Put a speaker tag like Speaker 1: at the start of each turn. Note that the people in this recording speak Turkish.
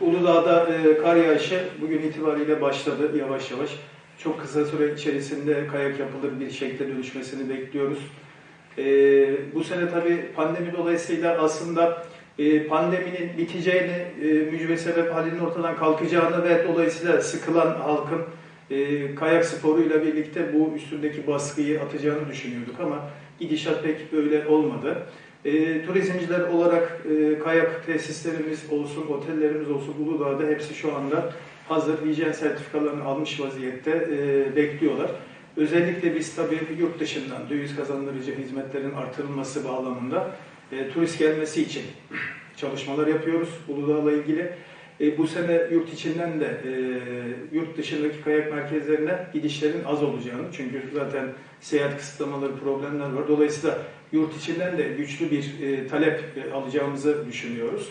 Speaker 1: Uludağ'da e, kar yağışı bugün itibariyle başladı yavaş yavaş. Çok kısa süre içerisinde kayak yapılır bir şekilde dönüşmesini bekliyoruz. E, bu sene tabii pandemi dolayısıyla aslında e, pandeminin biteceğini, e, mücbir sebep halinin ortadan kalkacağını ve dolayısıyla sıkılan halkın e, kayak sporuyla birlikte bu üstündeki baskıyı atacağını düşünüyorduk ama gidişat pek öyle olmadı. E, turizmciler olarak e, kayak tesislerimiz olsun, otellerimiz olsun Uludağ'da hepsi şu anda hazır hijyen sertifikalarını almış vaziyette e, bekliyorlar. Özellikle biz tabii yurt dışından döviz kazandırıcı hizmetlerin artırılması bağlamında e, turist gelmesi için çalışmalar yapıyoruz Uludağ'la ilgili. E, bu sene yurt içinden de e, yurt dışındaki kayak merkezlerine gidişlerin az olacağını çünkü zaten seyahat kısıtlamaları problemler var. Dolayısıyla yurt içinden de güçlü bir e, talep e, alacağımızı düşünüyoruz.